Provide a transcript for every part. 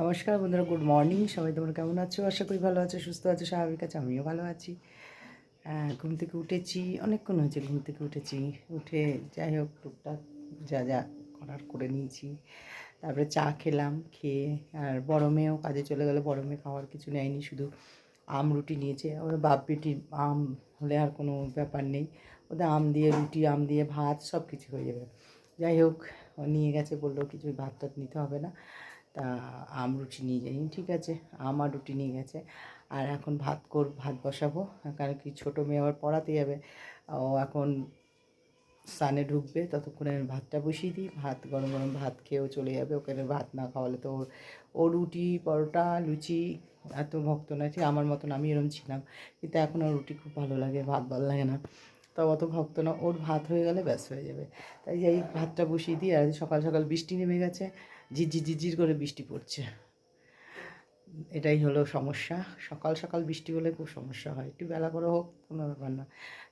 নমস্কার বন্ধুরা good morning সবাই তোমরা কেমন আছো? আশা করি ভালো আছো, সুস্থ আছো, স্বাভাবিক আছে, আমিও ভালো আছি। ঘুম থেকে উঠেছি, অনেকক্ষণ হয়েছে ঘুম থেকে উঠেছি। উঠে যাই হোক, টুকটাক যা যা করার করে নিয়েছি। তারপরে চা খেলাম, খেয়ে আর বড় মেয়েও কাজে চলে গেলো বড় মেয়ে খাওয়ার কিছু নেয়নি, শুধু আম রুটি নিয়েছে। ওরা বাপ বেটি, আম হলে আর কোনো ব্যাপার নেই। ওদের আম দিয়ে রুটি, আম দিয়ে ভাত সব কিছু হয়ে যাবে। যাই হোক নিয়ে গেছে, বলল কিছু ভাত টাত নিতে হবে না। তা আম রুটি নিয়ে যাই, ঠিক আছে? আম আর রুটি নিয়ে গেছে। আর এখন ভাত কর ভাত বসাবো। কারণ কি ছোটো মেয়ে আবার পড়াতে যাবে। ও এখন স্নানে ঢুকবে, ততক্ষণে আমি ভাতটা বসিয়ে দিই। ভাত, গরম গরম ভাত খেয়েও চলে যাবে। ওখানে ভাত না খাওয়ালে তো ওর, ও রুটি, পরোটা, লুচি, এত ভক্ত না ঠিক, আমার মতন আমি এরম ছিলাম। কিন্তু এখন ওর রুটি খুব ভালো লাগে, ভাত ভালো লাগে না। তো অত ভক্ত না, ওর ভাত হয়ে গেলে ব্যাস হয়ে যাবে। তাই যাই, ভাতটা বসিয়ে দিই। আর সকাল সকাল বৃষ্টি নেমে গেছে। ঝিরঝির ঝিরঝির করে বৃষ্টি পড়ছে। এটাই হলো সমস্যা। সকাল সকাল বৃষ্টি হলে খুব সমস্যা হয়। একটু বেলা করে হোক কোনো ব্যাপার না।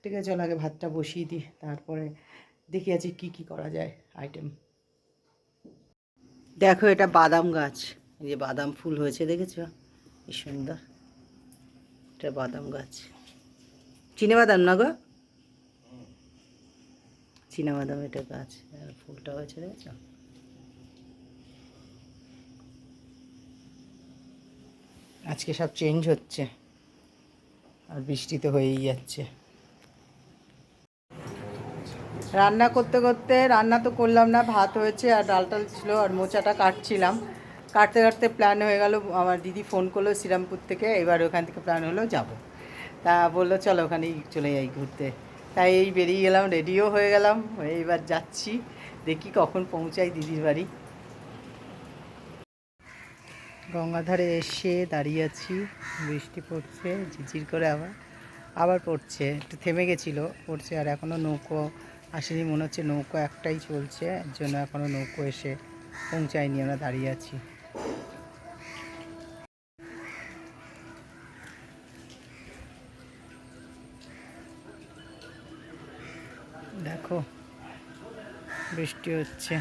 ঠিক আছে চল আগে ভাতটা বসিয়ে দিই তারপরে দেখি আছে কি কি করা যায় আইটেম দেখো এটা বাদাম গাছ। এই যে বাদাম ফুল হয়েছে দেখেছ? কি সুন্দর। এটা বাদাম গাছ। চিনে বাদাম না গো? চীনা বাদাম এটা গাছ। ফুলটা হয়েছে দেখেছ? আজকে সব চেঞ্জ হচ্ছে। আর বৃষ্টি তো হয়েই যাচ্ছে। রান্না করতে করতে রান্না তো করলাম না, ভাত হয়েছে আর ডাল টাল ছিল আর মোচাটা কাটছিলাম। কাটতে কাটতে প্ল্যান হয়ে গেল, আমার দিদি ফোন করল শ্রীরামপুর থেকে, এবার ওখান থেকে প্ল্যান হলো যাব। তা বলল, চলো ওখানেই চলে যাই ঘুরতে। তাই এই বেরিয়ে গেলাম রেডিও হয়ে গেলাম, এবার যাচ্ছি, দেখি কখন পৌঁছাই দিদির বাড়ি। গঙ্গাধারে এসে দাঁড়িয়ে আছি। বৃষ্টি পড়ছে ঝিঝির করে আবার আবার পড়ছে। একটু থেমে গেছিল, পড়ছে আর এখনও নৌকো আসেনি। মনে হচ্ছে নৌকো একটাই চলছে, এর জন্য এখনও নৌকো এসে পৌঁছায়নি। আমরা দাঁড়িয়ে আছি। দেখো, বৃষ্টি হচ্ছে।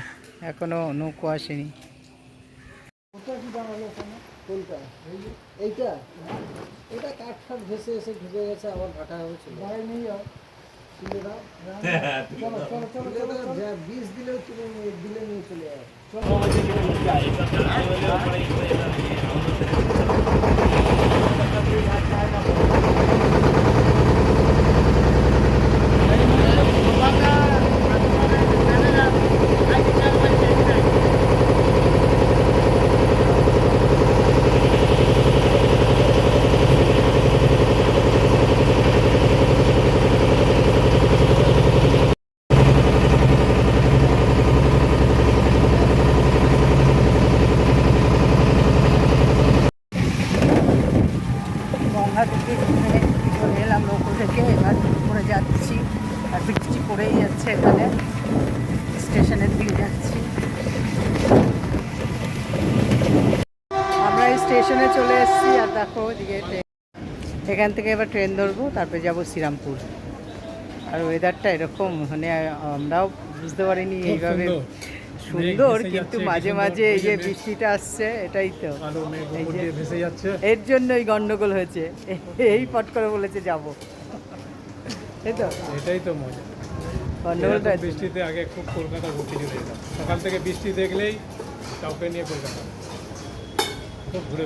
এখনও নৌকো আসেনি। ওটা কি দাম ওখানে কোনটা? এইটা? এটা কাঠ ফাট ভেসে এসে ঢুকে গেছে আবার ভাটা হয়েছিল গায়ে নেই আর। তুলে দাও। চলো চলো চলো চলো যা বীজ দিলেও তুমি দিলে নিয়ে চলে যাবে চলো গঙ্গা থেকে ঘুরে চলে এলাম নৌকো থেকে এবার করে যাচ্ছি আর বৃষ্টি পড়েই যাচ্ছে এখানে স্টেশনের দিকে যাচ্ছি। আমরা এই স্টেশনে চলে এসেছি আর দেখো এখান থেকে এবার ট্রেন ধরবো তারপরে যাব শ্রীরামপুর। আর ওয়েদারটা এরকম মানে আমরাও বুঝতে পারিনি এইভাবে সুন্দর। কিন্তু মাঝে মাঝে এই যে বৃষ্টিটা আসছে এটাই তো। এর জন্যই গন্ডগোল হয়েছে। এই পট করে বলেছে যাব। এই তো। এটাই তো মজা। গন্ডগোলটা এরকম বৃষ্টিতে আগে খুব কলকাতা ঘুরতে যেতে যেতাম সকাল থেকে বৃষ্টি দেখলেই কাউকে নিয়ে কলকাতা খুব ঘুরে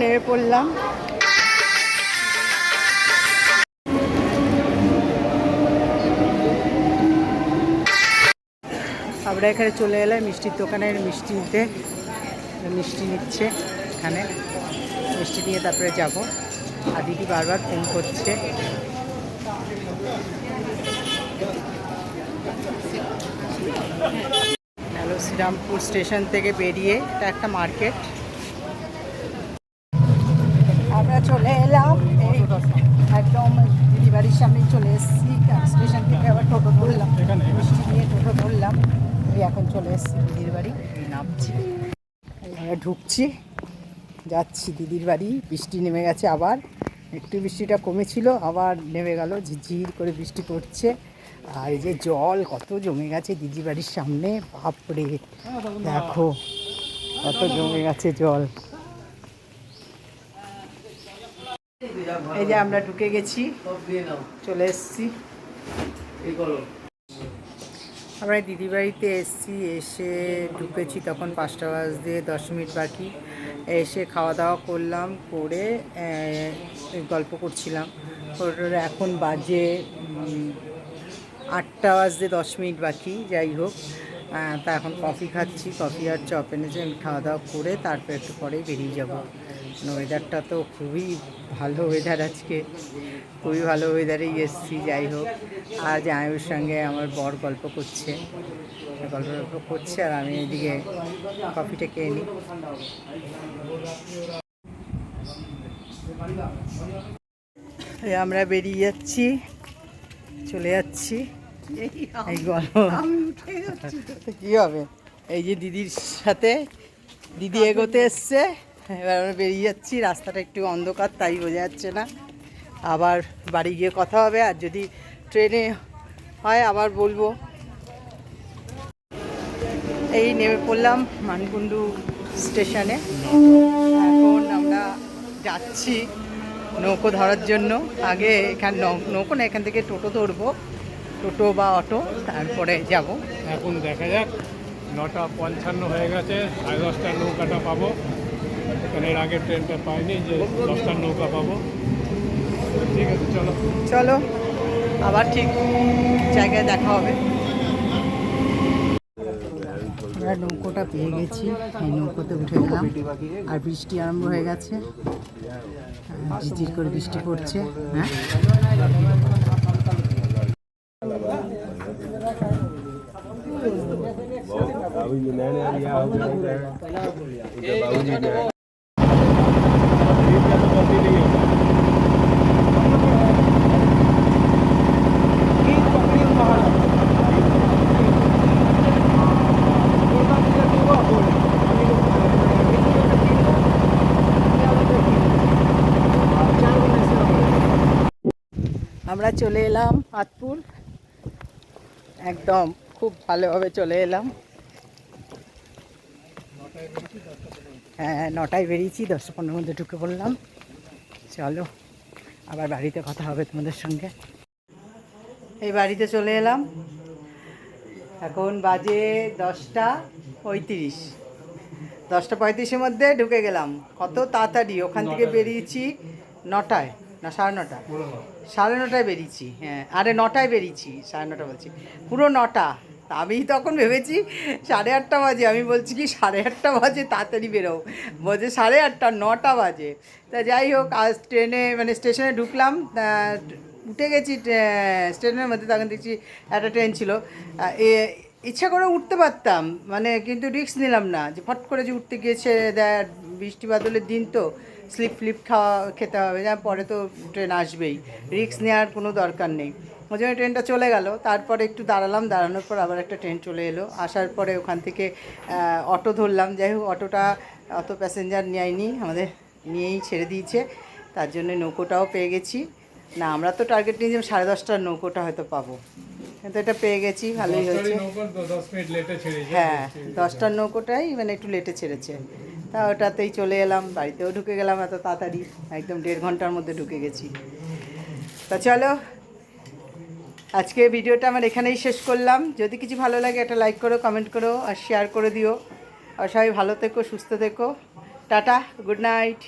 নেমে পড়লাম। আমরা এখানে চলে এলাম মিষ্টির দোকানের মিষ্টি নিতে মিষ্টি নিচ্ছে এখানে। মিষ্টি নিয়ে তারপরে যাব। আর দিদি বারবার ফোন করছে। হ্যালো, শ্রীরামপুর স্টেশন থেকে বেরিয়ে এটা একটা মার্কেট। চলে এলাম। এই একদম দিদি বাড়ির সামনে চলে এসেছি। স্টেশন থেকে আবার টোটো ধরলাম। মিষ্টি নিয়ে টোটো ধরলাম। এই এখন চলে এসেছি দিদির বাড়ি। নামছি। ঢুকছি। যাচ্ছি দিদির বাড়ি। বৃষ্টি নেমে গেছে আবার। একটু বৃষ্টিটা কমেছিল, আবার নেমে গেল। ঝিরঝির করে বৃষ্টি পড়ছে। আর এই যে জল কত জমে গেছে দিদি বাড়ির সামনে। বাপরে! দেখো, কত জমে গেছে জল। এই যে আমরা ঢুকে গেছি। চলে এসছি। আমরা দিদি বাড়িতে এসেছি এসে ঢুকেছি তখন পাঁচটা বাজ দিয়ে দশ মিনিট বাকি। এসে খাওয়া দাওয়া করলাম করে গল্প করছিলাম। এখন বাজে আটটা বাজতে দশ মিনিট বাকি যাই হোক। তা এখন কফি খাচ্ছি কফি আর চপ এনেছে আমি খাওয়া দাওয়া করে তারপর একটু পরেই বেরিয়ে যাব। ওয়েদারটা তো খুবই ভালো ওয়েদার আজকে। খুবই ভালো ওয়েদারেই এসেছি যাই হোক। আর জামাইয়ের সঙ্গে আমার বর গল্প করছে। গল্প গল্প করছে আর আমি এদিকে কফিটা খেয়ে নিই। আমরা বেরিয়ে যাচ্ছি চলে যাচ্ছি। এই গল্প। কি হবে? এই যে দিদির সাথে দিদি এগোতে এসছে। এবার আমরা বেরিয়ে যাচ্ছি, রাস্তাটা একটু অন্ধকার, তাই বোঝা যাচ্ছে না। আবার বাড়ি গিয়ে কথা হবে, আর যদি ট্রেনে হয় আবার বলব। এই নেমে পড়লাম মানকুণ্ডু স্টেশনে। এখন আমরা যাচ্ছি নৌকো ধরার জন্য। আগে এখান, নৌকো না, এখান থেকে টোটো ধরবো। টোটো বা অটো, তারপরে যাব। এখন দেখা যাক, নটা পঞ্চান্ন হয়ে গেছে, সাড়ে দশটার নৌকাটা পাবো। এখানে এর আগের ট্রেনটা পাইনি যে দশটার নৌকা পাবো। ঠিক আছে চলো। চলো আবার ঠিক জায়গায় দেখা হবে। আমরা নৌকোটা পেয়ে গেছি এই নৌকোতে উঠে গেলাম। আর বৃষ্টি আরম্ভ হয়ে গেছে। ঝিরঝির করে বৃষ্টি পড়ছে হ্যাঁ? আমরা চলে এলাম আতপুর একদম খুব ভালোভাবে চলে এলাম। হ্যাঁ নটায় বেরিয়েছি, দশটা পনেরোর মধ্যে ঢুকে পড়লাম। চলো, আবার বাড়িতে কথা হবে তোমাদের সঙ্গে। এই বাড়িতে চলে এলাম। এখন বাজে দশটা পঁয়ত্রিশ। দশটা পঁয়ত্রিশের মধ্যে ঢুকে গেলাম। কত তাড়াতাড়ি, ওখান থেকে বেরিয়েছি নটায়। না, সাড়ে নটা। সাড়ে নটায় বেরিয়েছি হ্যাঁ আরে নটায় বেরিয়েছি, সাড়ে নটা বলছি। পুরো নটা। আমি তখন ভেবেছি সাড়ে আটটা বাজে, আমি বলছি কি সাড়ে আটটা বাজে, তাড়াতাড়ি বেরো বলছে সাড়ে আটটা, নটা বাজে। তা যাই হোক, আজ ট্রেনে মানে স্টেশনে ঢুকলাম উঠে গেছি স্টেশনের মধ্যে, তখন দেখছি একটা ট্রেন ছিল। ইচ্ছা করে উঠতে পারতাম মানে কিন্তু রিস্ক নিলাম না। যে ফট করে যে উঠতে গিয়েছে বৃষ্টি বাদলের দিন তো। স্লিপ ফ্লিপ খাওয়া খেতে হবে যা পরে তো ট্রেন আসবেই। রিক্স নেওয়ার কোনো দরকার নেই। ওই জন্য ট্রেনটা চলে গেল তারপরে একটু দাঁড়ালাম দাঁড়ানোর পর আবার একটা ট্রেন চলে এলো। আসার পরে ওখান থেকে অটো ধরলাম। যাই হোক অটোটা অত প্যাসেঞ্জার নেয়নি আমাদের নিয়েই ছেড়ে দিয়েছে। তার জন্য নৌকোটাও পেয়ে গেছি। না আমরা তো টার্গেট নিয়েছিলাম সাড়ে দশটার নৌকোটা হয়তো পাবো। কিন্তু এটা পেয়ে গেছি ভালোই হয়েছে। হ্যাঁ দশটার নৌকোটাই মানে একটু লেটে ছেড়েছে। তা ওটাতেই চলে এলাম, বাড়িতেও ঢুকে গেলাম, এত তাড়াতাড়ি, একদম দেড় ঘণ্টার মধ্যে ঢুকে গেছি। তা চলো, আজকে ভিডিওটা আমার এখানেই শেষ করলাম। যদি কিছু ভালো লাগে একটা লাইক করো, কমেন্ট করো আর শেয়ার করে দিও। আর সবাই ভালো থেকো, সুস্থ থেকো। Tata, good night.